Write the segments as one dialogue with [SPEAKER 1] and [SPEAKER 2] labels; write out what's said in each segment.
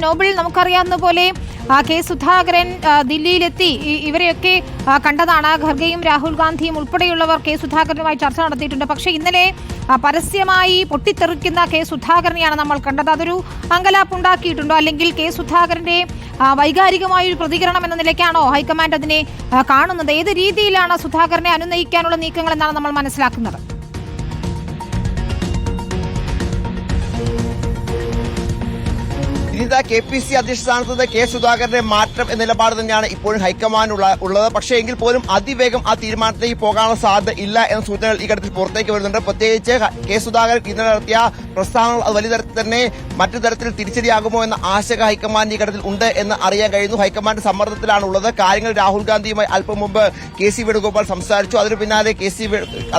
[SPEAKER 1] നോബിൾ നമുക്കറിയാവുന്ന പോലെ കെ സുധാകരൻ ദില്ലിയിലെത്തി. ഇവരെയൊക്കെ കണ്ടതാണ്. ഖർഗെയും രാഹുൽ ഗാന്ധിയും ഉൾപ്പെടെയുള്ളവർ കെ സുധാകരനുമായി ചർച്ച നടത്തിയിട്ടുണ്ട്. പക്ഷേ ഇന്നലെ പരസ്യമായി പൊട്ടിത്തെറിക്കുന്ന കെ സുധാകരനെയാണ് നമ്മൾ കണ്ടത്. അതൊരു അങ്കലാപ്പുണ്ടാക്കിയിട്ടുണ്ടോ അല്ലെങ്കിൽ കെ സുധാകരന്റെ വൈകാരികമായ ഒരു പ്രതികരണം എന്ന നിലയ്ക്കാണോ ഹൈക്കമാൻഡ് അതിനെ കാണുന്നത്? ഏത് രീതിയിലാണ് സുധാകരനെ അനുനയിക്കാനുള്ള നീക്കങ്ങൾ എന്നാണ് നമ്മൾ മനസ്സിലാക്കുന്നത്?
[SPEAKER 2] ഇനിതാ കെ പി സി അധ്യക്ഷ സ്ഥാനത്ത് നിന്ന് കെ സുധാകരന്റെ മാറ്റം എന്ന നിലപാട് തന്നെയാണ് ഇപ്പോഴും ഹൈക്കമാൻഡുള്ള ഉള്ളത്. പക്ഷേ എങ്കിൽ പോലും അതിവേഗം ആ തീരുമാനത്തിലേക്ക് പോകാനുള്ള സാധ്യത ഇല്ല എന്ന സൂചനകൾ ഈ ഘട്ടത്തിൽ പുറത്തേക്ക് വരുന്നുണ്ട്. പ്രത്യേകിച്ച് കെ സുധാകരൻ ഇന്നലെ നടത്തിയ പ്രസ്ഥാനങ്ങൾ അത് വലിയ തരത്തിൽ തന്നെ മറ്റു തരത്തിൽ തിരിച്ചടിയാകുമോ എന്ന ആശങ്ക ഹൈക്കമാൻഡ് ഈ ഘട്ടത്തിൽ ഉണ്ട് എന്ന് അറിയാൻ കഴിയുന്നു. ഹൈക്കമാൻഡ് സമ്മർദ്ദത്തിലാണ് ഉള്ളത് കാര്യങ്ങൾ രാഹുൽ ഗാന്ധിയുമായി അല്പം മുമ്പ് കെ സി വേണുഗോപാൽ സംസാരിച്ചു. അതിനു പിന്നാലെ കെ സി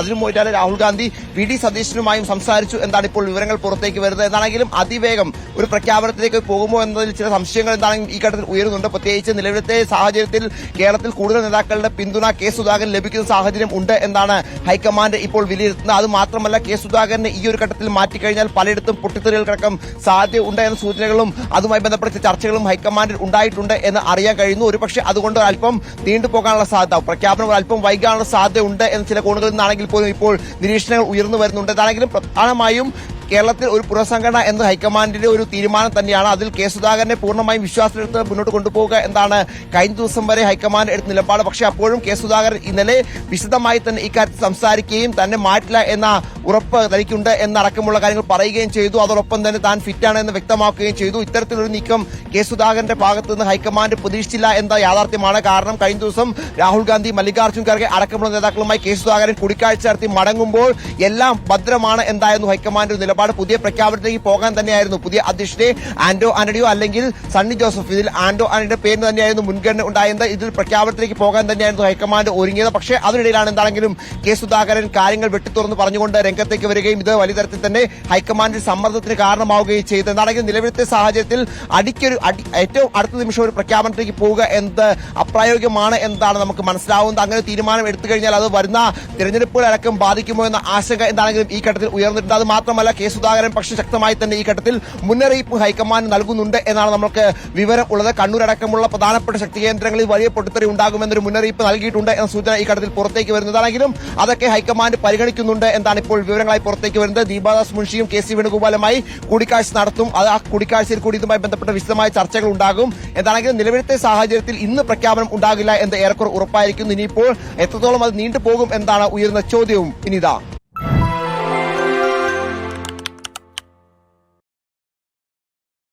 [SPEAKER 2] അതിനു മുന്നാലെ രാഹുൽ ഗാന്ധി വി ഡി സതീശനുമായും സംസാരിച്ചു. എന്നാണ് ഇപ്പോൾ വിവരങ്ങൾ പുറത്തേക്ക് വരുന്നത്? എന്നാണെങ്കിലും അതിവേഗം ഒരു പ്രഖ്യാപനത്തിലേക്ക് പോകുമോ എന്നതിൽ ചില സംശയങ്ങൾ എന്താണെങ്കിലും ഈ ഘട്ടത്തിൽ ഉയരുന്നുണ്ട്. പ്രത്യേകിച്ച് നിലവിലത്തെ സാഹചര്യത്തിൽ കേരളത്തിൽ കൂടുതൽ നേതാക്കളുടെ പിന്തുണ കെ സുധാകരൻ ലഭിക്കുന്ന സാഹചര്യം ഉണ്ട് എന്നാണ് ഹൈക്കമാൻഡ് ഇപ്പോൾ വിലയിരുത്തുന്നത്. അത് മാത്രമല്ല കെ സുധാകരനെ ഈ ഒരു ഘട്ടത്തിൽ മാറ്റിക്കഴിഞ്ഞാൽ പലയിടത്തും പൊട്ടിത്തെറികൾക്കടക്കം സാധ്യത ഉണ്ട് എന്ന സൂചനകളും അതുമായി ബന്ധപ്പെട്ട ചർച്ചകളും ഹൈക്കമാൻഡിൽ ഉണ്ടായിട്ടുണ്ട് എന്ന് അറിയാൻ കഴിയുന്നു. ഒരുപക്ഷെ അതുകൊണ്ട് അല്പം നീണ്ടുപോകാനുള്ള സാധ്യത പ്രഖ്യാപനം അല്പം വൈകാനുള്ള സാധ്യത ഉണ്ട് എന്ന് ചില കോണുകളിൽ നിന്നാണെങ്കിൽ പോലും ഇപ്പോൾ നിരീക്ഷണങ്ങൾ ഉയർന്നു വരുന്നുണ്ട്. അതാണെങ്കിലും പ്രധാനമായും കേരളത്തിൽ ഒരു പുനഃസംഘടന എന്ന ഹൈക്കമാൻഡിന്റെ ഒരു തീരുമാനം തന്നെയാണ് അതിൽ കെ സുധാകരനെ പൂർണമായും വിശ്വാസത്തിലെടുത്ത് മുന്നോട്ട് കൊണ്ടുപോകുക എന്നാണ് കഴിഞ്ഞ ദിവസം വരെ ഹൈക്കമാൻഡ് എടുത്ത നിലപാട്. പക്ഷേ അപ്പോഴും കെ സുധാകരൻ ഇന്നലെ വിശദമായി തന്നെ ഇക്കാര്യത്തിൽ സംസാരിക്കുകയും തന്നെ മാറ്റില്ല എന്ന ഉറപ്പ് തനിക്കുണ്ട് എന്നടക്കമുള്ള കാര്യങ്ങൾ പറയുകയും ചെയ്തു. അതോടൊപ്പം തന്നെ താൻ ഫിറ്റാണ് എന്ന് വ്യക്തമാക്കുകയും ചെയ്തു. ഇത്തരത്തിലൊരു നീക്കം കെ സുധാകരന്റെ ഭാഗത്ത് നിന്ന് ഹൈക്കമാൻഡ് പ്രതീക്ഷിച്ചില്ല എന്ന യാഥാർത്ഥ്യമാണ്. കാരണം കഴിഞ്ഞ ദിവസം രാഹുൽ ഗാന്ധി മല്ലികാർജുൻ ഖർഗെ അടക്കമുള്ള നേതാക്കളുമായി കെ സുധാകരൻ കൂടിക്കാഴ്ച നടത്തി മടങ്ങുമ്പോൾ എല്ലാം ഭദ്രമാണ് എന്തായിരുന്നു ഹൈക്കമാൻഡ് നിലപാട് പുതിയ പ്രഖ്യാപനത്തിലേക്ക് പോകാൻ തന്നെയായിരുന്നു. പുതിയ അധ്യക്ഷനെ ആന്റോ ആന്റണിയോ അല്ലെങ്കിൽ സണ്ണി ജോസഫ്. ഇതിൽ ആന്റോ ആന്റണിയുടെ പേര് തന്നെയായിരുന്നു മുൻഗണന ഉണ്ടായത് ഇതിൽ പ്രഖ്യാപനത്തിലേക്ക് പോകാൻ തന്നെയായിരുന്നു ഹൈക്കമാൻഡ് ഒരുങ്ങിയത്. പക്ഷേ അതിനിടയിലാണ് എന്താണെങ്കിലും കെ സുധാകരൻ കാര്യങ്ങൾ വെട്ടിത്തുറന്ന് പറഞ്ഞുകൊണ്ട് രംഗത്തേക്ക് വരികയും ഇത് വലിയ തരത്തിൽ തന്നെ ഹൈക്കമാൻഡിൽ സമ്മർദ്ദത്തിന് കാരണമാവുകയും ചെയ്തു. എന്താണെങ്കിലും നിലവിലത്തെ സാഹചര്യത്തിൽ അടിക്കൊരു ഏറ്റവും അടുത്ത നിമിഷം ഒരു പ്രഖ്യാപനത്തിലേക്ക് പോവുക എന്നത് അപ്രായോഗികമാണ് എന്നതാണ് നമുക്ക് മനസ്സിലാവുന്നത്. അങ്ങനെ തീരുമാനം എടുത്തു കഴിഞ്ഞാൽ അത് വരുന്ന തിരഞ്ഞെടുപ്പുകളടക്കം ബാധിക്കുമോ എന്ന ആശങ്ക എന്താണെങ്കിലും ഈ ഘട്ടത്തിൽ ഉയർന്നിട്ടുണ്ട്. അത് മാത്രമല്ല കെ സുധാകരൻ പക്ഷേ ശക്തമായി തന്നെ ഈ ഘട്ടത്തിൽ മുന്നറിയിപ്പ് ഹൈക്കമാൻഡ് നൽകുന്നുണ്ട് എന്നാണ് നമുക്ക് വിവരം ഉള്ളത്. കണ്ണൂരടക്കമുള്ള പ്രധാനപ്പെട്ട ശക്തി കേന്ദ്രങ്ങളിൽ വലിയ പൊട്ടിത്തെറി ഉണ്ടാകുമെന്നൊരു മുന്നറിയിപ്പ് നൽകിയിട്ടുണ്ട് എന്ന സൂചന ഈ ഘട്ടത്തിൽ പുറത്തേക്ക് വരുന്നതാണെങ്കിലും അതൊക്കെ ഹൈക്കമാൻഡ് പരിഗണിക്കുന്നുണ്ട് എന്നാണ് ഇപ്പോൾ വിവരങ്ങളായി പുറത്തേക്ക് വരുന്നത്. ദീപാദാസ് മുൻഷിയും കെ സി വേണുഗോപാലുമായി കൂടിക്കാഴ്ച നടത്തും. അത് ആ കൂടിക്കാഴ്ചയിൽ കൂടി ഇതുമായി ബന്ധപ്പെട്ട വിശദമായ ചർച്ചകൾ ഉണ്ടാകും. എന്താണെങ്കിലും നിലവിലത്തെ സാഹചര്യത്തിൽ ഇന്ന് പ്രഖ്യാപനം ഉണ്ടാകില്ല എന്ന് ഏറെക്കുറെ ഉറപ്പായിരിക്കുന്നു. ഇനിയിപ്പോൾ എത്രത്തോളം അത് നീണ്ടുപോകും എന്നാണ് ഉയർന്ന ചോദ്യവും. ഇനിതാ.